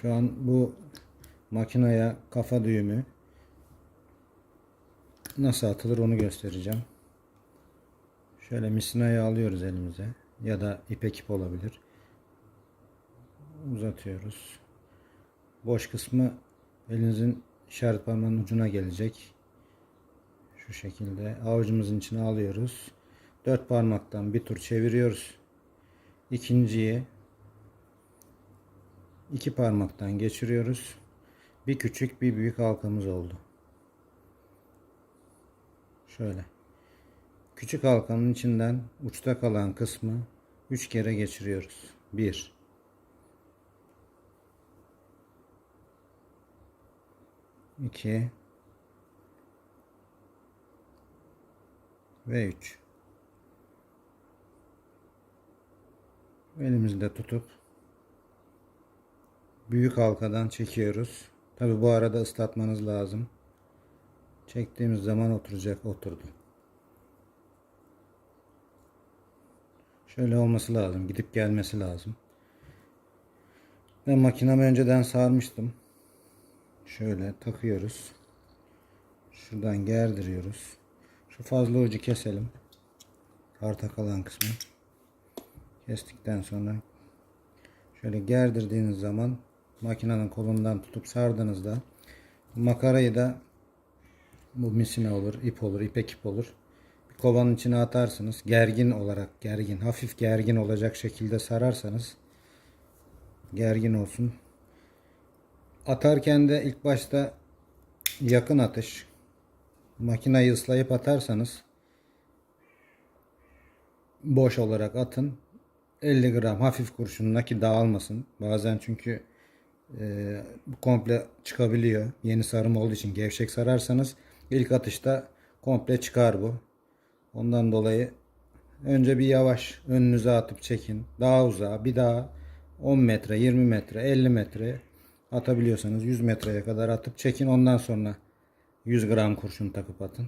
Şu an bu makineye kafa düğümü nasıl atılır onu göstereceğim. Şöyle misinayı alıyoruz elimize ya da ipek ip olabilir. Uzatıyoruz. Boş kısmı elinizin işaret parmağının ucuna gelecek. Şu şekilde avucumuzun içine alıyoruz. Dört parmaktan bir tur çeviriyoruz. İkinciyi iki parmaktan geçiriyoruz. Bir küçük bir büyük halkamız oldu. Şöyle. Küçük halkanın içinden uçta kalan kısmı 3 kere geçiriyoruz. 1 2 ve 3 elimizde tutup büyük halkadan çekiyoruz. Tabi bu arada ıslatmanız lazım. Çektiğimiz zaman oturacak oturdu. Şöyle olması lazım. Gidip gelmesi lazım. Ben makinamı önceden sarmıştım. Şöyle takıyoruz. Şuradan gerdiriyoruz. Şu fazla ucu keselim. Arta kalan kısmı. Kestikten sonra şöyle gerdirdiğiniz zaman makinenin kolundan tutup sardığınızda makarayı da bu misine olur, ip olur, ipek ip olur. Bir kovanın içine atarsınız. Gergin olarak, gergin, hafif gergin olacak şekilde sararsanız gergin olsun. Atarken de ilk başta yakın atış makinayı ıslayıp atarsanız boş olarak atın. 50 gram hafif kurşunla ki dağılmasın. Bazen çünkü e, komple çıkabiliyor. Yeni sarım olduğu için gevşek sararsanız ilk atışta komple çıkar bu. Ondan dolayı önce bir yavaş önünüze atıp çekin. Daha uzağa bir daha 10 metre, 20 metre, 50 metre atabiliyorsanız 100 metreye kadar atıp çekin. Ondan sonra 100 gram kurşun takıp atın.